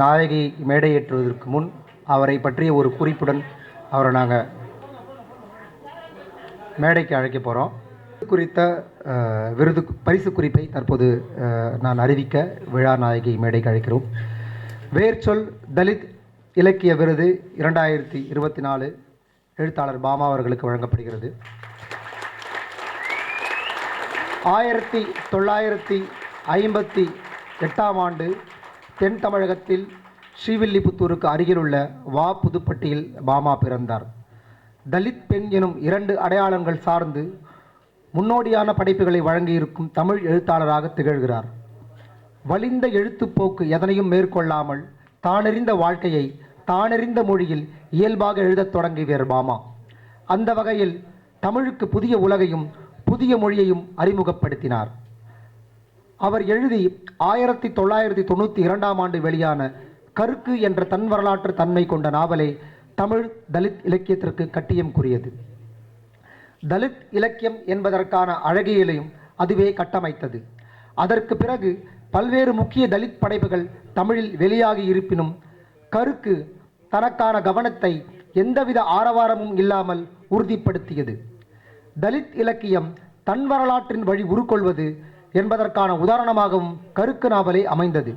நாயகி மேடையேற்றுவதற்கு முன் அவரை பற்றிய ஒரு குறிப்புடன் அவரை நாங்கள் மேடைக்கு அழைக்க போகிறோம் குறித்த விருது பரிசு குறிப்பை தற்போது நான் அறிவிக்க விழா நாயகி மேடைக்கு அழைக்கிறோம். வேர்ச்சொல் தலித் இலக்கிய விருது இரண்டாயிரத்தி இருபத்தி நாலு எழுத்தாளர் பாமா அவர்களுக்கு வழங்கப்படுகிறது. ஆயிரத்தி தொள்ளாயிரத்தி ஐம்பத்தி எட்டாம் ஆண்டு தென் தமிழகத்தில் ஸ்ரீவில்லிபுத்தூருக்கு அருகிலுள்ள வா புதுப்பட்டியில் பாமா பிறந்தார். தலித் பெண் எனும் இரண்டு அடையாளங்கள் சார்ந்து முன்னோடியான படைப்புகளை வழங்கியிருக்கும் தமிழ் எழுத்தாளராக திகழ்கிறார். வலிந்த எழுத்துப்போக்கு எதனையும் மேற்கொள்ளாமல் தானறிந்த வாழ்க்கையை தானறிந்த மொழியில் இயல்பாக எழுதத் தொடங்கியவர் பாமா அந்த வகையில் தமிழுக்கு புதிய உலகையும் புதிய மொழியையும் அறிமுகப்படுத்தினார். அவர் எழுதி ஆயிரத்தி தொள்ளாயிரத்தி தொண்ணூற்றி இரண்டாம் ஆண்டு வெளியான கருக்கு என்ற தன் வரலாற்று தன்மை கொண்ட நாவலை தமிழ் தலித் இலக்கியத்திற்கு கட்டியம் கூறியது. தலித் இலக்கியம் என்பதற்கான அழகியலையும் அதுவே கட்டமைத்தது. அதற்கு பிறகு பல்வேறு முக்கிய தலித் படைப்புகள் தமிழில் வெளியாகி இருப்பினும் கருக்கு தனக்கான கவனத்தை எந்தவித ஆரவாரமும் இல்லாமல் உறுதிப்படுத்தியது. தலித் இலக்கியம் தன் வரலாற்றின் வழி உருக்கொள்வது என்பதற்கான உதாரணமாகவும் கருக்கு நாவலே அமைந்தது.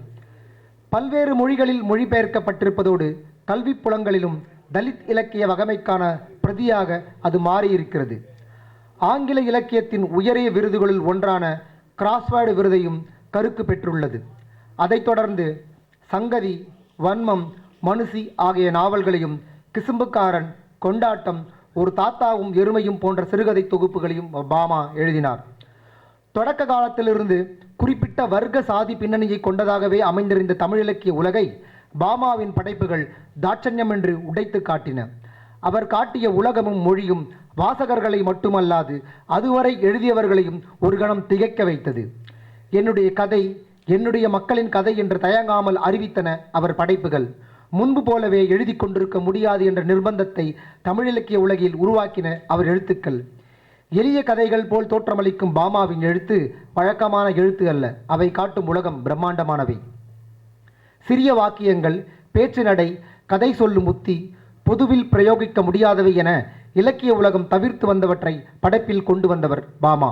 பல்வேறு மொழிகளில் மொழிபெயர்க்கப்பட்டிருப்பதோடு கல்வி புலங்களிலும் தலித் இலக்கிய வகமைக்கான பிரதியாக அது மாறியிருக்கிறது. ஆங்கில இலக்கியத்தின் உயரிய விருதுகளுள் ஒன்றான கிராஸ்வேர்டு விருதையும் கருக்கு பெற்றுள்ளது. அதைத் தொடர்ந்து சங்கதி வன்மம் மனுசி ஆகிய நாவல்களையும் கிசும்புக்காரன் கொண்டாட்டம் ஒரு தாத்தாவும் எருமையும் போன்ற சிறுகதை தொகுப்புகளையும் பாமா எழுதினார். தொடக்க காலத்திலிருந்து குறிப்பிட்ட வர்க்க சாதி பின்னணியை கொண்டதாகவே அமைந்திருந்த தமிழ் இலக்கிய உலகை பாமாவின் படைப்புகள் தாட்சண்யமென்று உடைத்து காட்டின. அவர் காட்டிய உலகமும் மொழியும் வாசகர்களை மட்டுமல்லாது அதுவரை எழுதியவர்களையும் ஒரு கணம் திகைக்க வைத்தது. என்னுடைய கதை என்னுடைய மக்களின் கதை என்று தயங்காமல் அறிவித்தன அவர் படைப்புகள். முன்பு போலவே எழுதி கொண்டிருக்க முடியாது என்ற நிர்பந்தத்தை தமிழிலக்கிய உலகில் உருவாக்கின அவர் எழுத்துக்கள். எளிய கதைகள் போல் தோற்றமளிக்கும் பாமாவின் எழுத்து பழக்கமான எழுத்து அல்ல. அவை காட்டும் உலகம் பிரம்மாண்டமானவை. சிறிய வாக்கியங்கள் பேச்சு நடை கதை சொல்லும் உத்தி பொதுவில் பிரயோகிக்க முடியாதவை என இலக்கிய உலகம் தவிர்த்து வந்தவற்றை படைப்பில் கொண்டு வந்தவர் பாமா.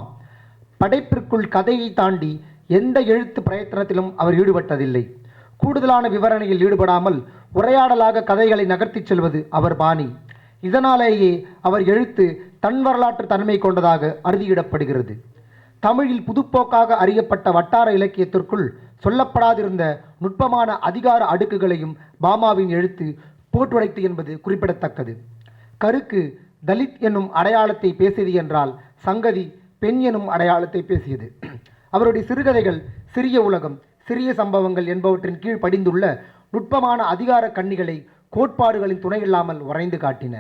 படைப்பிற்குள் கதையை தாண்டி எந்த எழுத்து பிரயத்தனத்திலும் அவர் ஈடுபட்டதில்லை. கூடுதலான விவரணையில் ஈடுபடாமல் உரையாடலாக கதைகளை நகர்த்திச் செல்வது அவர் பாணி. இதனாலேயே அவர் எழுத்து தன் வரலாற்று தன்மை கொண்டதாக அறுதியிடப்படுகிறது. தமிழில் புதுப்போக்காக அறியப்பட்ட வட்டார இலக்கியத்திற்குள் சொல்லப்படாதிருந்த நுட்பமான அதிகார அடுக்குகளையும் பாமாவின் எழுத்து போட்டுடைத்து என்பது குறிப்பிடத்தக்கது. கருக்கு தலித் என்னும் அடையாளத்தை பேசியது என்றால் சங்கதி பெண் எனும் அடையாளத்தை பேசியது. அவருடைய சிறுகதைகள் சிறிய உலகம் சிறிய சம்பவங்கள் என்பவற்றின் கீழ் படிந்துள்ள நுட்பமான அதிகார கண்ணிகளை கோட்பாடுகளின் துணை இல்லாமல் வரைந்து காட்டின.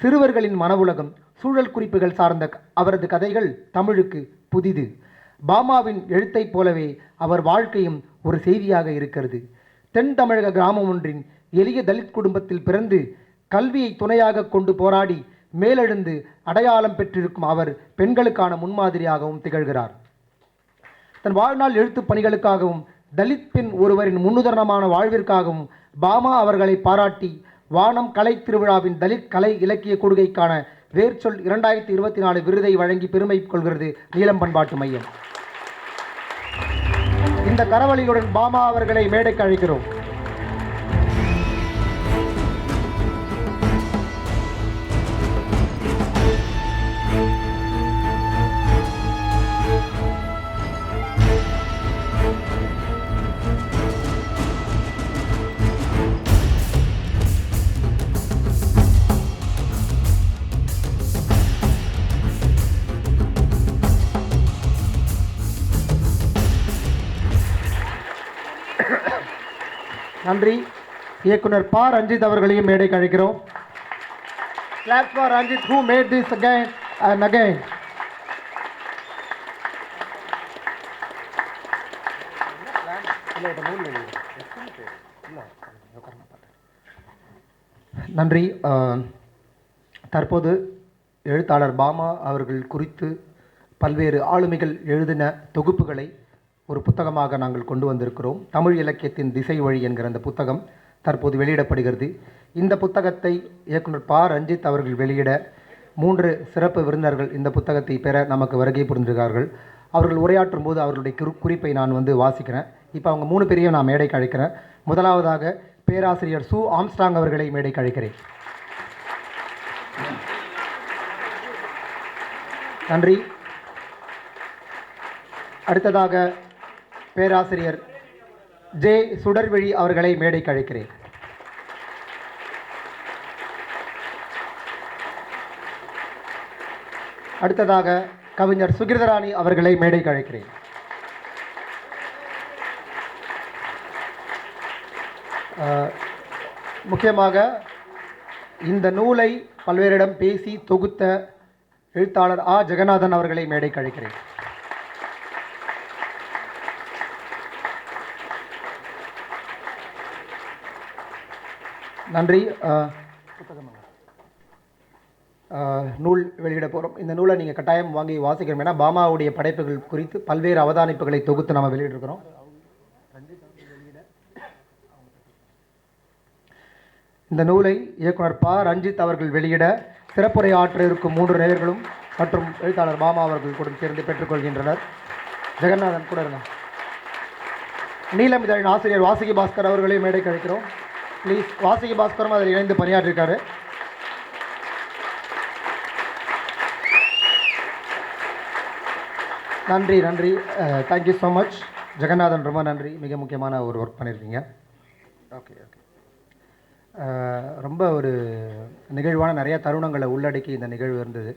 சிறுவர்களின் மன உலகம் சூழல் குறிப்புகள் சார்ந்த அவரது கதைகள் தமிழுக்கு புதிது. பாமாவின் எழுத்தைப் போலவே அவர் வாழ்க்கையும் ஒரு செய்தியாக இருக்கிறது. தென் தமிழக கிராமம் ஒன்றின் எளிய தலித் குடும்பத்தில் பிறந்து கல்வியை துணையாக கொண்டு போராடி மேலெழுந்து அடையாளம் பெற்றிருக்கும் அவர் பெண்களுக்கான முன்மாதிரியாகவும் திகழ்கிறார். தன் வாழ்நாள் எழுத்துப் பணிகளுக்காகவும் தலித் பெண் ஒருவரின் முன்னுதாரணமான வாழ்விற்காகவும் பாமா அவர்களை பாராட்டி வானம் கலை திருவிழாவின் தலித் கலை இலக்கிய கொடுகைக்கான வேர்ச்சொல் இரண்டாயிரத்தி இருபத்தி நாலு விருதை வழங்கி பெருமை கொள்கிறது நீலம் பண்பாட்டு மையம். இந்த கரவழியுடன் பாமா அவர்களை மேடைக்கு அழைக்கிறோம். நன்றி. இயக்குனர் பா. ரஞ்சித் அவர்களையும் மேடைக்கு அழைக்கிறோம். Clap for Ranjith who made this again and again. நன்றி. தற்போது எழுத்தாளர் பாமா அவர்கள் குறித்து பல்வேறு ஆளுமைகள் எழுதின தொகுப்புகளை ஒரு புத்தகமாக நாங்கள் கொண்டு வந்திருக்கிறோம். தமிழ் இலக்கியத்தின் திசை வழி என்கிற அந்த புத்தகம் தற்போது வெளியிடப்படுகிறது. இந்த புத்தகத்தை இயக்குனர் ப. ரஞ்சித் அவர்கள் வெளியிட மூன்று சிறப்பு விருந்தினர்கள் இந்த புத்தகத்தை பெற நமக்கு வருகை புரிந்திருக்கிறார்கள் அவர்கள் உரையாற்றும் போது அவர்களுடைய குறி குறிப்பை நான் வந்து வாசிக்கிறேன். இப்போ அவங்க மூணு பேரையும் நான் மேடைக்கு அழைக்கிறேன். முதலாவதாக பேராசிரியர் சு. ஆம்ஸ்டாங் அவர்களை மேடைக்கு அழைக்கிறேன். நன்றி. அடுத்ததாக பேராசிரியர் ஜே சுடர்விழி அவர்களை மேடைக்கு அழைக்கிறேன். அடுத்ததாக கவிஞர் சுகிர்தராணி அவர்களை மேடைக்கு அழைக்கிறேன். முக்கியமாக இந்த நூலை பல்வேறிடம் பேசி தொகுத்த எழுத்தாளர் ஆ. ஜெகநாதன் அவர்களை மேடைக்கு அழைக்கிறேன். நன்றி. நூல் வெளியிட போகிறோம் இந்த நூலை நீங்கள் கட்டாயம் வாங்கி வாசிக்கணும். ஏன்னா பாமாவுடைய படைப்புகள் குறித்து பல்வேறு அவதானிப்புகளை தொகுத்து நம்ம வெளியிட்டிருக்கிறோம். இந்த நூலை இயக்குனர் ப. ரஞ்சித் அவர்கள் வெளியிட சிறப்புரை ஆற்ற இருக்கும் மூன்று நேயர்களும் மற்றும் எழுத்தாளர் பாமா அவர்கள் கூட சேர்ந்து பெற்றுக்கொள்கின்றனர். ஜெகநாதன் கூட இருந்தார் நீலம் இதழின் ஆசிரியர் வாசுகி பாஸ்கர் அவர்களையும் மேடைக்கு அழைக்கிறோம். ப்ளீஸ் வாசகி பாஸ்கரும் அதில் இணைந்து பணியாற்றிருக்காரு நன்றி நன்றி. தேங்க்யூ ஸோ மச் ஜெகநாதன் ரொம்ப நன்றி. மிக முக்கியமான ஒரு ஒர்க் பண்ணியிருக்கீங்க. ஓகே ஓகே ரொம்ப ஒரு நிகழ்வான நிறைய தருணங்களை உள்ளடக்கி இந்த நிகழ்வு இருந்தது.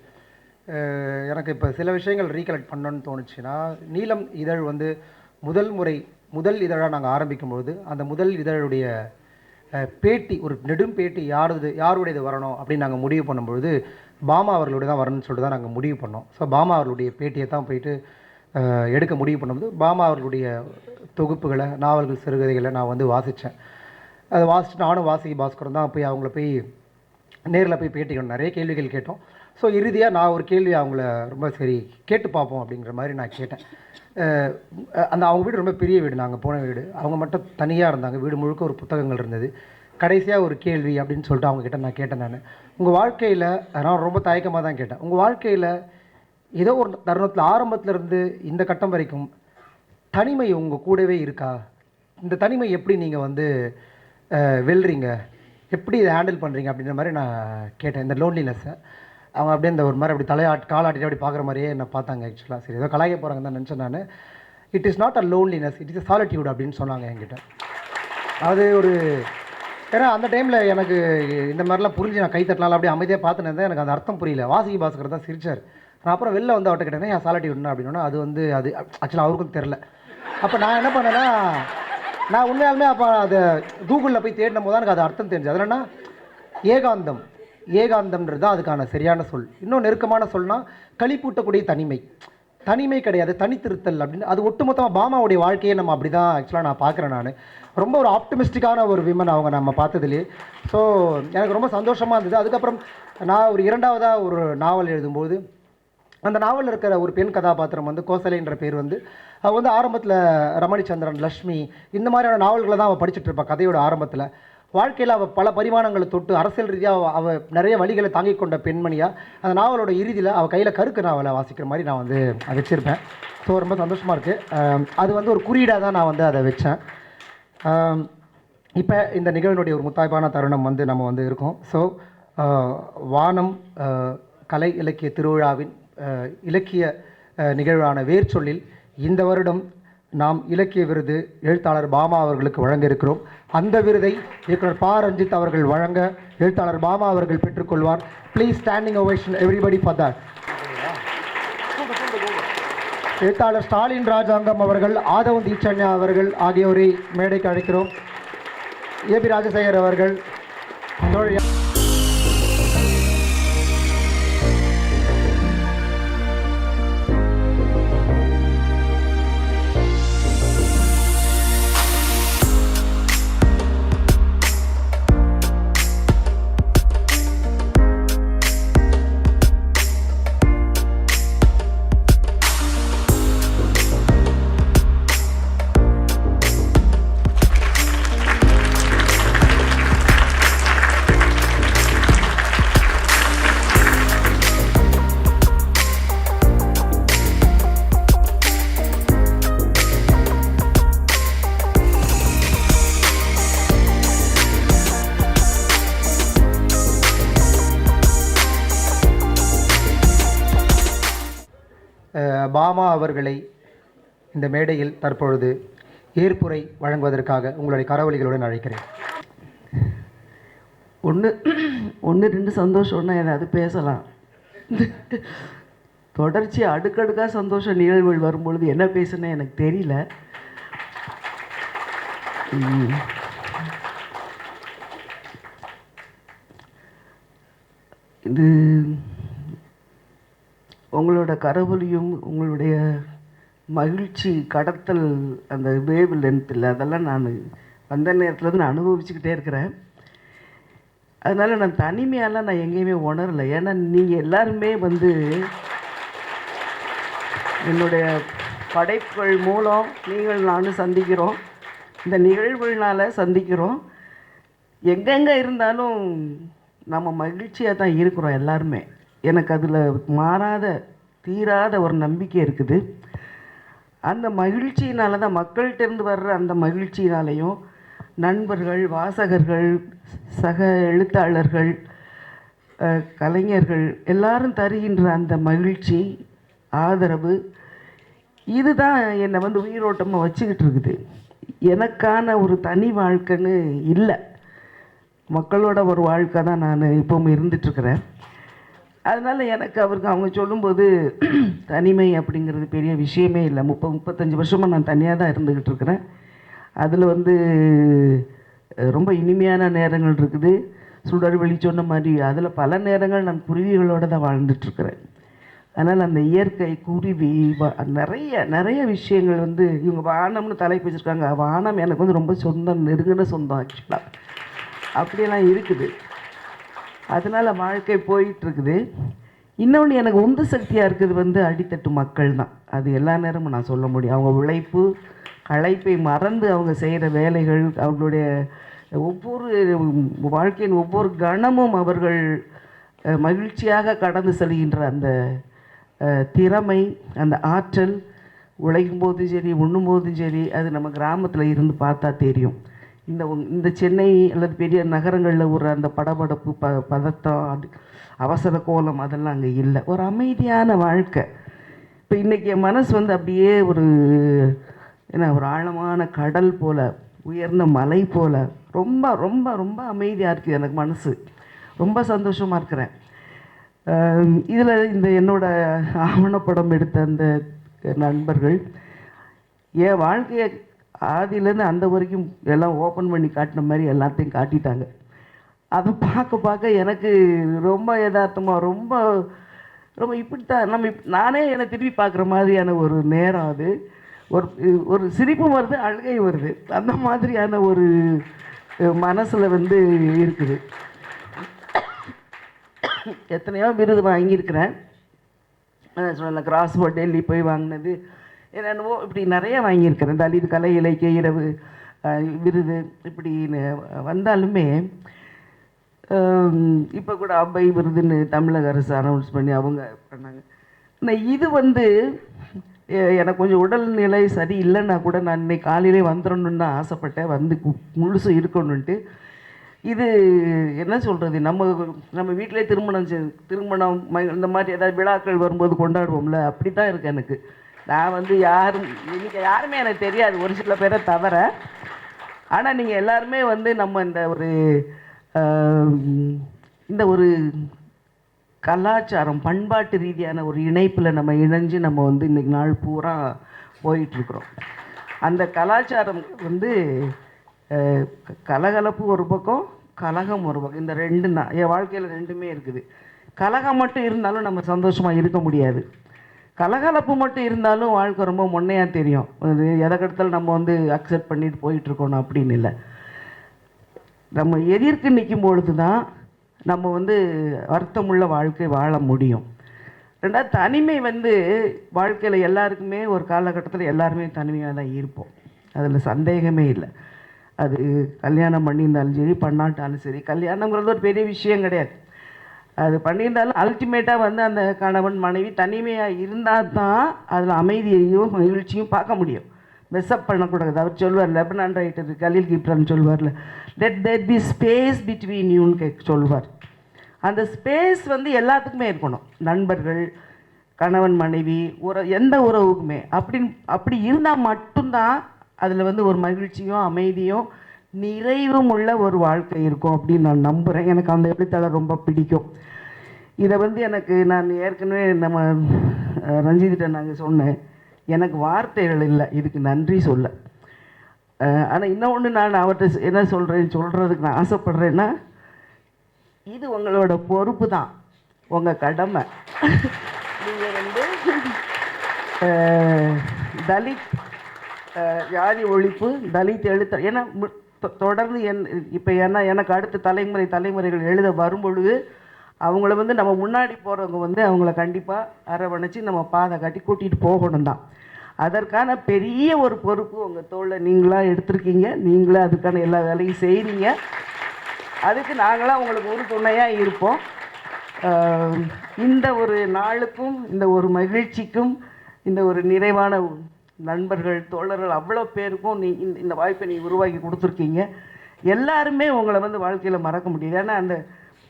எனக்கு இப்போ சில விஷயங்கள் ரீகலெக்ட் பண்ணணும்னு தோணுச்சுன்னா நீலம் இதழ் வந்து முதல் முறை முதல் இதழாக நாங்கள் ஆரம்பிக்கும்போது அந்த முதல் இதழுடைய பேட்டி ஒரு நெடும் பேட்டி யாரது யாருடையது வரணும் அப்படின்னு நாங்கள் முடிவு பண்ணும்பொழுது பாமா அவர்களோட தான் வரணும்னு சொல்லிட்டு தான் நாங்கள் முடிவு பண்ணோம். ஸோ பாமா அவர்களுடைய பேட்டியை தான் போயிட்டு எடுக்க முடிவு பண்ணும்போது பாமா அவர்களுடைய தொகுப்புகளை நாவல்கள் சிறுகதைகளை நான் வந்து வாசித்தேன் அதை வாசிட்டு நானும் வாசகி பாஸ்கரன் தான் போய் அவங்கள போய் நேரில் போய் பேட்டிக்கணும் நிறைய கேள்விகள் கேட்டோம். ஸோ இறுதியாக நான் ஒரு கேள்வி அவங்கள ரொம்ப சரி கேட்டு பார்ப்போம் அப்படிங்கிற மாதிரி நான் கேட்டேன். அந்த அவங்க வீடு ரொம்ப பெரிய வீடு நாங்கள் போன வீடு. அவங்க மட்டும் தனியாக இருந்தாங்க. வீடு முழுக்க ஒரு புத்தகங்கள் இருந்தது. கடைசியாக ஒரு கேள்வி அப்படின்னு சொல்லிட்டு அவங்கக்கிட்ட நான் கேட்டேன் நான். உங்கள் வாழ்க்கையில் நான் ரொம்ப தயக்கமாக தான் கேட்டேன். உங்கள் வாழ்க்கையில் ஏதோ ஒரு தருணத்தில் ஆரம்பத்துலேருந்து இந்த கட்டம் வரைக்கும் தனிமை உங்கள் கூடவே இருக்கா? இந்த தனிமை எப்படி நீங்கள் வந்து வெல்றீங்க? எப்படி இதை ஹேண்டில் பண்ணுறீங்க அப்படின்ற மாதிரி நான் கேட்டேன். இந்த லோன்லினஸ்ஸை அவங்க அப்படியே இந்த ஒரு மாதிரி அப்படி தலையாட் காலாட்டிட்டு அப்படி பார்க்குற மாதிரியே என்னை பார்த்தாங்க ஆக்சுவலாக சரி ஏதோ கலாய்க்க போகிறாங்கன்னு தான் நினச்சேன் நான். It is not a loneliness it is a solitude அப்படின்னு சொன்னாங்க என்கிட்ட. அது ஒரு ஏன்னா அந்த டைமில் எனக்கு இந்த மாதிரிலாம் புரிஞ்சு நான் கைத்தட்டலாம் அப்படியே அமைதியாக பார்த்துன்னு இருந்தேன். எனக்கு அந்த அர்த்தம் புரியல. வாசிக்கு பாஸ்கர் தான் சிரிச்சார். நான் அப்புறம் வெளில வந்து அவட்ட கேட்டேன் என் சாலிட்யூட்னா அப்படின்னா அது வந்து அது ஆக்சுவலாக அவருக்கும் தெரில அப்போ நான் என்ன பண்ணேன்னா நான் உண்மையாலுமே அப்போ அதை கூகுளில் போய் தேடின போது தான் எனக்கு அது அர்த்தம் தெரிஞ்சு அது ஏகாந்தம். ஏகாந்தம்ன்றது தான் அதுக்கான சரியான சொல். இன்னும் நெருக்கமான சொல்னால் களிப்பூட்டக்கூடிய தனிமை. தனிமை கிடையாது தனித்திருத்தல் அப்படின்னு. அது ஒட்டுமொத்தமாக பாமாவுடைய வாழ்க்கையை நம்ம அப்படி தான் ஆக்சுவலாக நான் பார்க்குறேன் நான். ரொம்ப ஒரு ஆப்டிமிஸ்டிக்கான ஒரு விமன் அவங்க நம்ம பார்த்ததுலேயே. ஸோ எனக்கு ரொம்ப சந்தோஷமாக இருந்தது. அதுக்கப்புறம் நான் ஒரு இரண்டாவதாக ஒரு நாவல் எழுதும்போது அந்த நாவலில் இருக்கிற ஒரு பெண் கதாபாத்திரம் வந்து கோசலைன்ற பேர் வந்து அவள் வந்து ஆரம்பத்தில் ரமணிச்சந்திரன் லக்ஷ்மி இந்த மாதிரியான நாவல்களை தான் அவள் படிச்சுட்டு இருப்பாள் கதையோட ஆரம்பத்தில். வாழ்க்கையில் அவள் பல பரிமாணங்களை தொட்டு அரசியல் ரீதியாக அவள் நிறைய வழிகளை தாங்கி கொண்ட பெண்மணியாக அந்த நாவலோட இறுதியில் அவள் கையில் கருக்கு நாவலை வாசிக்கிற மாதிரி நான் வந்து அதை வச்சுருப்பேன். ஸோ ரொம்ப சந்தோஷமாக இருக்குது அது வந்து ஒரு குறியீடாக தான் நான் வந்து அதை வச்சேன். இப்போ இந்த நிகழ்வினுடைய ஒரு முத்தாய்ப்பான தருணம் வந்து நம்ம வந்து இருக்கோம். ஸோ வானம் கலை இலக்கிய திருவிழாவின் இலக்கிய நிகழ்வான வேர்ச்சொல்லில் இந்த வருடம் நாம் இலக்கிய விருது எழுத்தாளர் பாமா அவர்களுக்கு வழங்க இருக்கிறோம் அந்த விருதை இயக்குனர் பா ரஞ்சித் அவர்கள் வழங்க எழுத்தாளர் பாமா அவர்கள் பெற்றுக்கொள்வார். Please standing ovation everybody for that எழுத்தாளர் ஸ்டாலின் ராஜாங்கம் அவர்கள் ஆதவன் தீட்சண்யா அவர்கள் ஆகியோரை மேடைக்கு அழைக்கிறோம். ஏபி ராஜசேகர் அவர்கள் தோழி அவர்களை இந்த மேடையில் தற்பொழுது ஏற்புரை வழங்குவதற்காக உங்களுடைய கரவழிகளுடன் அழைக்கிறேன். ஒன்று ஒன்று ரெண்டு சந்தோஷம்னா ஏதாவது பேசலாம். தொடர்ச்சி அடுக்கடுக்காக சந்தோஷ நிகழ்வுகள் வரும்பொழுது என்ன பேசுனே எனக்கு தெரியல. இது உங்களோட கரவொலியும் உங்களுடைய மகிழ்ச்சி கடத்தல் அந்த வேவ் லென்த்தில் அதெல்லாம் நான் வந்த நேரத்தில் நான் அனுபவிச்சுக்கிட்டே இருக்கிறேன். அதனால் நான் தனிமையாலாம் நான் எங்கேயுமே உணரலை. ஏன்னா நீங்கள் எல்லாருமே வந்து என்னுடைய படைப்புகள் மூலம் நீங்கள் நானும் சந்திக்கிறோம். இந்த நிகழ்வுகள்னால சந்திக்கிறோம். எங்கெங்கே இருந்தாலும் நம்ம மகிழ்ச்சியாக தான் இருக்கிறோம் எல்லாருமே. எனக்கு அதில் மாறாத தீராத ஒரு நம்பிக்கை இருக்குது. அந்த மகிழ்ச்சியினால தான் மக்கள்கிட்டேருந்து வர்ற அந்த மகிழ்ச்சியினாலையும் நண்பர்கள் வாசகர்கள் சக எழுத்தாளர்கள் கலைஞர்கள் எல்லாரும் தருகின்ற அந்த மகிழ்ச்சி ஆதரவு இதுதான் என்னை வந்து உயிரோட்டமாக வச்சுக்கிட்டு இருக்குது. எனக்கான ஒரு தனி வாழ்க்கைன்னு இல்லை. மக்களோட ஒரு வாழ்க்கை தான் நான் இப்போவும் இருந்துட்டுருக்கிறேன் அதனால் எனக்கு அவருக்கு அவங்க சொல்லும்போது தனிமை அப்படிங்கிறது பெரிய விஷயமே இல்லை. முப்பது முப்பத்தஞ்சு வருஷமாக நான் தனியாக தான் இருந்துக்கிட்டு இருக்கிறேன். அதில் வந்து ரொம்ப இனிமையான நேரங்கள் இருக்குது. சுடர் வெளி சொன்ன மாதிரி அதில் பல நேரங்கள் நான் குருவிகளோடு தான் வாழ்ந்துட்டுருக்குறேன் அதனால் அந்த இயற்கை குருவி நிறைய நிறைய விஷயங்கள் வந்து இவங்க வானம்னு தலைப்பு வச்சுருக்காங்க வானம் எனக்கு வந்து ரொம்ப சொந்தம் நெருங்கின சொந்தம் ஆக்சுவலாக அப்படியெல்லாம் இருக்குது. அதனால் வாழ்க்கை போயிட்டுருக்குது. இன்னொன்று எனக்கு உந்து சக்தியாக இருக்குது வந்து அடித்தட்டு மக்கள் தான் அது எல்லா நேரமும் நான் சொல்ல முடியும். அவங்க உழைப்பு களைப்பை மறந்து அவங்க செய்கிற வேலைகள் அவங்களுடைய ஒவ்வொரு வாழ்க்கையின் ஒவ்வொரு கணமும் அவர்கள் மகிழ்ச்சியாக கடந்து செல்கின்ற அந்த திறமை அந்த ஆற்றல் உழைக்கும் போதும் சரி உண்ணும் போதும் சரி அது நம்ம கிராமத்தில் இருந்து பார்த்தா தெரியும். இந்த இந்த சென்னை அல்லது பெரிய நகரங்களில் ஒரு அந்த படபடப்பு ப பதட்டம் அது அவசர கோலம் அதெல்லாம் அங்கே இல்லை. ஒரு அமைதியான வாழ்க்கை. இப்போ இன்றைக்கி என் மனசு வந்து அப்படியே ஒரு என்ன ஒரு ஆழமான கடல் போல் உயர்ந்த மலை போல் ரொம்ப ரொம்ப ரொம்ப அமைதியாக இருக்குது எனக்கு மனசு. ரொம்ப சந்தோஷமாக இருக்கிறேன். இதில் இந்த என்னோடய ஆவணப்படம் எடுத்த அந்த நண்பர்கள் என் வாழ்க்கையை ஆதியிலேருந்து அந்த வரைக்கும் எல்லாம் ஓப்பன் பண்ணி காட்டின மாதிரி எல்லாத்தையும் காட்டிட்டாங்க. அதை பார்க்க பார்க்க எனக்கு ரொம்ப யதார்த்தமாக ரொம்ப ரொம்ப இப்படித்தான். நம்ம இப் நானே என்னை திரும்பி பார்க்குற மாதிரியான ஒரு நேரம் அது. ஒரு ஒரு சிரிப்பு வருது அழுகை வருது. அந்த மாதிரியான ஒரு மனசில் வந்து இருக்குது. எத்தனையோ விருது வாங்கியிருக்கிறேன். சொன்ன கிராஸ்போர்ட் டெல்லி போய் வாங்கினது. என்னென்னவோ இப்படி நிறைய வாங்கியிருக்கிறேன். தலித் கலை இலக்கிய இரவு விருது இப்படின்னு வந்தாலுமே இப்போ கூட அவ்வை விருதுன்னு தமிழக அரசு அனௌன்ஸ் பண்ணி அவங்க பண்ணாங்க. ஆனால் இது வந்து எனக்கு கொஞ்சம் உடல்நிலை சரி இல்லைன்னா கூட நான் இன்னைக்கு காலையிலே வந்துடணுன்னு தான் ஆசைப்பட்டேன். வந்து முழுசும் முழுசு இருக்கணுன்ட்டு இது என்ன சொல்கிறது நம்ம நம்ம வீட்டிலே திருமணம் செ- திருமணம் இந்த மாதிரி ஏதாவது விழாக்கள் வரும்போது கொண்டாடுவோம்ல அப்படி தான் இருக்குது எனக்கு. நான் வந்து யாரும் இன்றைக்கி யாருமே எனக்கு தெரியாது ஒரு சில பேரை தவிர. ஆனால் நீங்கள் எல்லாருமே வந்து நம்ம இந்த ஒரு இந்த ஒரு கலாச்சாரம் பண்பாட்டு ரீதியான ஒரு இணைப்பில் நம்ம இணைஞ்சு நம்ம வந்து இன்றைக்கி நாள் பூரா போயிட்டுருக்குறோம். அந்த கலாச்சாரம் வந்து க- கலகலப்பு ஒரு பக்கம் கலகம் ஒரு பக்கம். இந்த ரெண்டு தான் என் வாழ்க்கையில் ரெண்டுமே இருக்குது. கலகம் மட்டும் இருந்தாலும் நம்ம சந்தோஷமாக இருக்க முடியாது. கலகலப்பு மட்டும் இருந்தாலும் வாழ்க்கை ரொம்ப முன்னையாக தெரியும். அது எதை கெடுத்தாலும் நம்ம வந்து அக்செப்ட் பண்ணிட்டு போயிட்டுருக்கணும் அப்படின்னு இல்லை. நம்ம எதிர்க்கு நிற்கும் பொழுது தான் நம்ம வந்து அர்த்தமுள்ள வாழ்க்கை வாழ முடியும். ரெண்டாவது தனிமை வந்து வாழ்க்கையில் எல்லாருக்குமே ஒரு காலகட்டத்தில் எல்லாருமே தனிமையாக தான் இருப்போம். அதில் சந்தேகமே இல்லை. அது கல்யாணம் பண்ணியிருந்தாலும் சரி பண்ணாட்டாலும் சரி கல்யாணங்கிறது ஒரு பெரிய விஷயம் கிடையாது. அது பண்ணியிருந்தாலும் அல்டிமேட்டாக வந்து அந்த கணவன் மனைவி தனிமையாக இருந்தால் தான் அதில் அமைதியையும் மகிழ்ச்சியும் பார்க்க முடியும். மெஸ்அப் பண்ணக்கூடாது. அவர் சொல்வார் Lebanon writer Khalil Gibran சொல்வார்ல. Let that be space between யூன்னு கே சொல்வார். அந்த ஸ்பேஸ் வந்து எல்லாத்துக்குமே இருக்கணும். நண்பர்கள் கணவன் மனைவி உற எந்த உறவுக்குமே. அப்படின்னு அப்படி இருந்தால் மட்டும்தான் அதில் வந்து ஒரு மகிழ்ச்சியும் அமைதியும் நிறைவும் உள்ள ஒரு வாழ்க்கை இருக்கும் அப்படின்னு நான் நம்புகிறேன் எனக்கு அந்த எழுத்தாளர் ரொம்ப பிடிக்கும். இதை வந்து எனக்கு நான் ஏற்கனவே நம்ம ரஞ்சித்திட்ட நாங்கள் சொன்னேன். எனக்கு வார்த்தைகள் இல்லை. இதுக்கு நன்றி சொல்ல. ஆனால் இன்னொன்று நான் அவர்கிட்ட என்ன சொல்கிறேன் சொல்கிறதுக்கு நான் ஆசைப்பட்றேன்னா இது உங்களோட பொறுப்பு தான். உங்கள் கடமை. நீங்கள் வந்து தலித் ஜாதி ஒழிப்பு தலித் எழுத்த ஏன்னா மு- தொடர்ந்து என் இப்போ ஏன்னா எனக்கு அடுத்த தலைமுறை தலைமுறைகள் எழுத வரும்பொழுது அவங்கள வந்து நம்ம முன்னாடி போகிறவங்க வந்து அவங்கள கண்டிப்பாக அரவணைச்சு நம்ம பாதை காட்டி கூட்டிகிட்டு போகணும் தான் அதற்கான பெரிய ஒரு பொறுப்பு உங்கள் தோளில் நீங்களாக எடுத்திருக்கீங்க. நீங்களே அதுக்கான எல்லா வேலையும் செய்கிறீங்க அதுக்கு நாங்களாம் உங்களுக்கு ஒரு துணையாக இருப்போம். இந்த ஒரு நாளுக்கும் இந்த ஒரு மகிழ்ச்சிக்கும் இந்த ஒரு நிறைவான நண்பர்கள் தோழர்கள் அவ்வளோ பேருக்கும் நீ இந்த இந்த வாய்ப்பை நீ உருவாக்கி கொடுத்துருக்கீங்க. எல்லாருமே உங்களை வந்து வாழ்க்கையில் மறக்க முடியுது ஏன்னா அந்த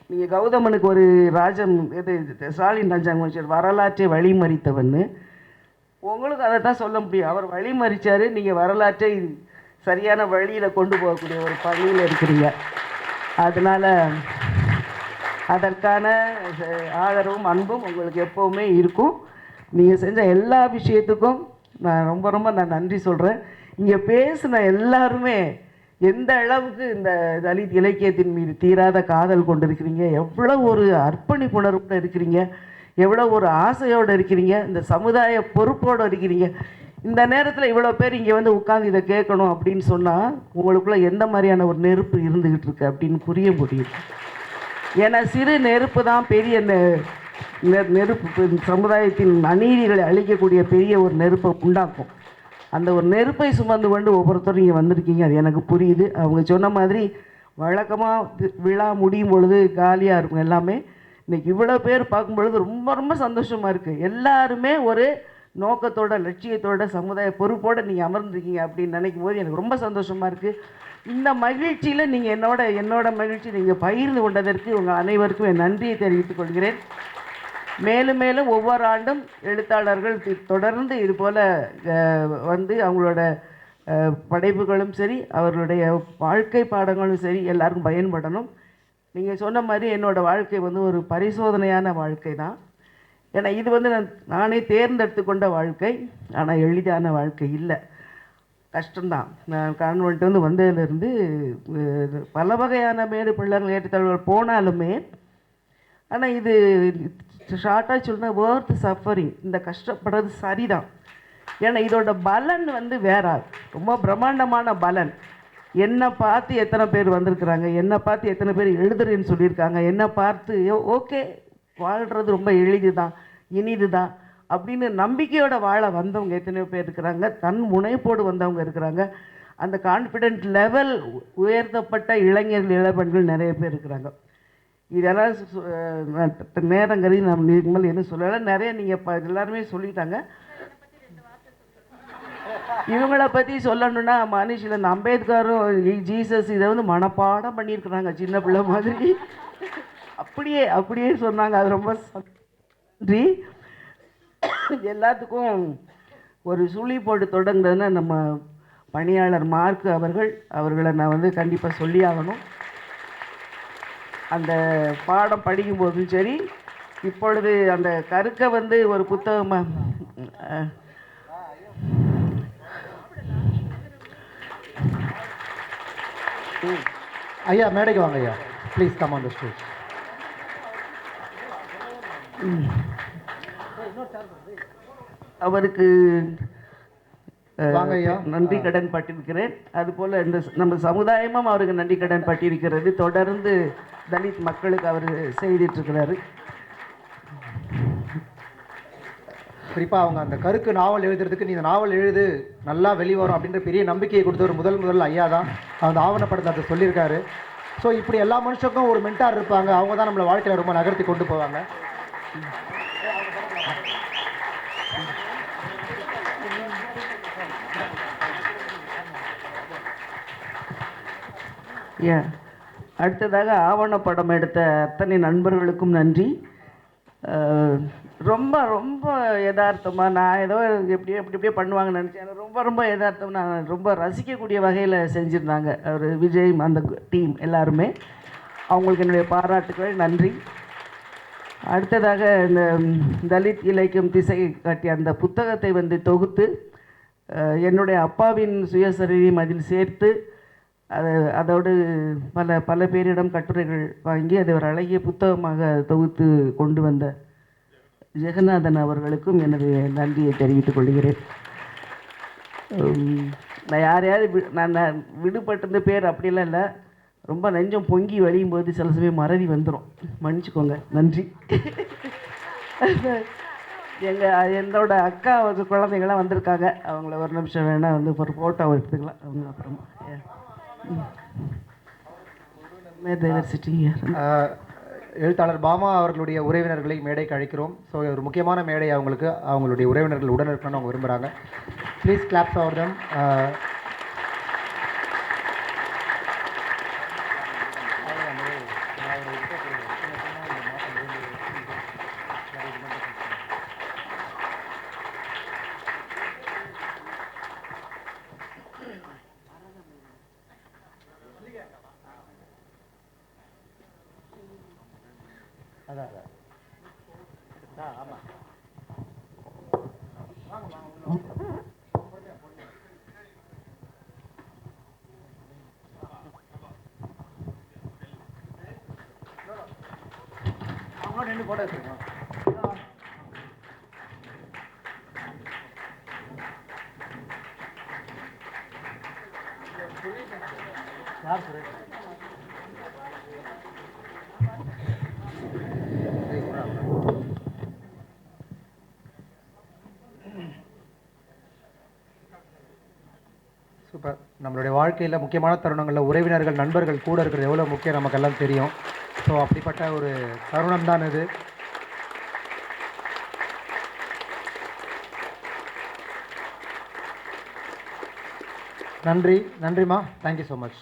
நீங்கள் கௌதமனுக்கு ஒரு ராஜம் இது ஸ்டாலின் ராஜாங்க வரலாற்றை வழிமறித்தவன் உங்களுக்கு அதை தான் சொல்ல முடியும். அவர் வழிமறித்தார் நீங்கள் வரலாற்றை சரியான வழியில் கொண்டு போகக்கூடிய ஒரு பணியில் இருக்கிறீங்க. அதனால் அதற்கான ஆதரவும் அன்பும் உங்களுக்கு எப்போவுமே இருக்கும். நீங்கள் செஞ்ச எல்லா விஷயத்துக்கும் நான் ரொம்ப ரொம்ப நான் நன்றி சொல்கிறேன் இங்கே பேசின எல்லாருமே எந்த அளவுக்கு இந்த தலித் இலக்கியத்தின் மீது தீராத காதல் கொண்டு இருக்கிறீங்க எவ்வளோ ஒரு அர்ப்பணிப்புணர்வோடு இருக்கிறீங்க? எவ்வளோ ஒரு ஆசையோடு இருக்கிறீங்க? இந்த சமுதாய பொறுப்போடு இருக்கிறீங்க? இந்த நேரத்தில் இவ்வளோ பேர் இங்கே வந்து உட்காந்து இதை கேட்கணும் அப்படின்னு சொன்னால் உங்களுக்குள்ள எந்த மாதிரியான ஒரு நெருப்பு இருந்துக்கிட்டு இருக்கு அப்படின்னு புரிய முடியும் ஏன்னா சிறு நெருப்பு தான் பெரிய நெ- நெருப்பு சமுதாயத்தின் அநீதிகளை அழிக்கக்கூடிய பெரிய ஒரு நெருப்பை உண்டாக்கும். அந்த ஒரு நெருப்பை சுமந்து கொண்டு ஒவ்வொருத்தரும் இங்கே வந்திருக்கீங்க. அது எனக்கு புரியுது. அவங்க சொன்ன மாதிரி வழக்கமாக விழா முடியும் பொழுது காலியாக இருக்கும் எல்லாமே. இன்றைக்கி இவ்வளோ பேர் பார்க்கும் பொழுது ரொம்ப ரொம்ப சந்தோஷமாக இருக்குது எல்லாருமே ஒரு நோக்கத்தோட லட்சியத்தோட சமுதாய பொறுப்போடு நீங்கள் அமர்ந்திருக்கீங்க அப்படின்னு நினைக்கும் போது எனக்கு ரொம்ப சந்தோஷமாக இருக்குது இந்த மகிழ்ச்சியில் நீங்கள் என்னோட என்னோட மகிழ்ச்சி நீங்கள் பகிர்ந்து கொண்டதற்கு உங்கள் அனைவருக்கும் என் நன்றியை தெரிவித்துக் கொள்கிறேன். மேலும் மேலும் ஒவ்வொரு ஆண்டும் எழுத்தாளர்கள் தொடர்ந்து இது போல் வந்து அவங்களோட படைப்புகளும் சரி அவர்களுடைய வாழ்க்கை பாடங்களும் சரி எல்லாருக்கும் பயன்படணும். நீங்கள் சொன்ன மாதிரி என்னோடய வாழ்க்கை வந்து ஒரு பரிசோதனையான வாழ்க்கை தான். ஏன்னா இது வந்து நான் நானே தேர்ந்தெடுத்து கொண்ட வாழ்க்கை. ஆனால் எளிதான வாழ்க்கை இல்லை. கஷ்டம்தான். நான் கான்வென்ட் வந்து வந்ததுலேருந்து பல வகையான மேடு பிள்ளைகள் ஏற்றத்தாழ்வுகள் போனாலுமே ஆனால் இது ஷார்ட்டாக சொன்னா worth சஃபரிங் இந்த கஷ்டப்படுறது சரிதான். ஏன்னா இதோட பலன் வந்து வேற. ரொம்ப பிரம்மாண்டமான பலன். என்னை பார்த்து எத்தனை பேர் வந்திருக்கிறாங்க என்னை பார்த்து எத்தனை பேர் எழுதுறேன்னு சொல்லியிருக்காங்க என்னை பார்த்து ஓகே வாழ்கிறது ரொம்ப எளிது தான் இனிது தான் அப்படின்னு நம்பிக்கையோட வாழ வந்தவங்க எத்தனையோ பேர் இருக்கிறாங்க தன் முனைப்போடு வந்தவங்க இருக்கிறாங்க. அந்த கான்ஃபிடென்ட் லெவல் உயர்த்தப்பட்ட இளைஞர்கள் இளப்பெண்கள் நிறைய பேர் இருக்கிறாங்க. இதெல்லாம் நேரம் கருதி நம்ம இதுக்கு மேலே எதுவும் சொல்லலை. நிறைய நீங்கள் இப்போ எல்லாருமே சொல்லிட்டாங்க. இவங்கள பற்றி சொல்லணும்னா மனுஷில் இந்த அம்பேத்கரும் ஜீசஸ் இதை வந்து மனப்பாடம் பண்ணியிருக்கிறாங்க சின்ன பிள்ளை மாதிரி. அப்படியே அப்படியே சொன்னாங்க. அது ரொம்ப நன்றி. எல்லாத்துக்கும் ஒரு சுழி போட்டு தொடங்குறதுன்னா நம்ம பணியாளர் மார்க் அவர்கள் அவர்களை நான் வந்து கண்டிப்பாக சொல்லி ஆகணும் அந்த பாடம் படிக்கும்போதும் சரி இப்பொழுது அந்த கருக்கை வந்து ஒரு புத்தகமாக ஐயா மேடைக்கு வாங்க ஐயா please come on the stage அவருக்கு. நன்றி கடன் பட்டிருக்கிறேன் அதுபோல் இந்த நம்ம சமுதாயமும் அவருக்கு நன்றி கடன் பட்டிருக்கிறது தொடர்ந்து தலித் மக்களுக்கு அவர் செய்துட்டு இருக்கிறாரு குறிப்பாக அவங்க அந்த கருக்கு நாவல் எழுதுறதுக்கு நீ இந்த நாவல் எழுது நல்லா வெளிவரும் அப்படின்ற பெரிய நம்பிக்கையை கொடுத்தவர் முதல் முதல் ஐயா தான். அந்த ஆவணப்படத்தை அதை சொல்லியிருக்காரு. ஸோ இப்படி எல்லா மனுஷருக்கும் ஒரு மென்டார் இருப்பாங்க. அவங்க தான் நம்மளை வாழ்க்கையில் ரொம்ப நகர்த்தி கொண்டு போவாங்க. ஏன் அடுத்ததாக ஆவணப்படம் எடுத்த அத்தனை நண்பர்களுக்கும் நன்றி. ரொம்ப ரொம்ப யதார்த்தமாக நான் ஏதோ எப்படியோ எப்படி எப்படியே பண்ணுவாங்கன்னு நினச்சேன். ரொம்ப ரொம்ப யதார்த்தம். நான் ரொம்ப ரசிக்கக்கூடிய வகையில் செஞ்சுருந்தாங்க அவர் விஜய் அந்த டீம் எல்லாருமே. அவங்களுக்கு என்னுடைய பாராட்டுக்கள் நன்றி. அடுத்ததாக இந்த தலித் இலக்கியம் திசை காட்டிய அந்த புத்தகத்தை வந்து தொகுத்து என்னுடைய அப்பாவின் சுயசரிதையும் அதில் சேர்த்து அது அதோடு பல பல பேரிடம் கட்டுரைகள் வாங்கி அதை ஒரு அழகிய புத்தகமாக தொகுத்து கொண்டு வந்த ஜெகநாதன் அவர்களுக்கும் எனது நன்றியை தெரிவித்துக் கொள்கிறேன். நான் யாரையாவது வி- நான் நான் விடுபட்டிருந்த பேர் அப்படிலாம் இல்லை. ரொம்ப நெஞ்சம் பொங்கி வழியும் போது சில சமயம் மறதி வந்துடும் மன்னிச்சுக்கோங்க. நன்றி. எங்கள் என்னோட அக்கா ஒரு குழந்தைங்களாம் வந்திருக்காங்க. அவங்கள ஒரு நிமிஷம் வேணால் வந்து ஒரு ஃபோட்டோ எடுத்துக்கலாம். அவங்க அப்புறமா. எழுத்தாளர் பாமா அவர்களுடைய உறவினர்களை மேடைக்கு அழைக்கிறோம். ஸோ ஒரு முக்கியமான மேடை அவங்களுக்கு. அவங்களுடைய உறவினர்கள் உடன் இருக்கணும்னு அவங்க விரும்புகிறாங்க ப்ளீஸ் கிளாப்ஸ் அவர் தம் ரெண்டு போட்டோ எடுத்துக்கலாம் யார் சுரேஷ்? சூப்பர். நம்மளுடைய வாழ்க்கையில் முக்கியமான தருணங்களில் உறவினர்கள் நண்பர்கள் கூட இருக்கிறது எவ்வளோ முக்கியம் நமக்கெல்லாம் தெரியும். ஸோ அப்படிப்பட்ட ஒரு தருணம் தான் இது. நன்றி நன்றிம்மா. Thank you so much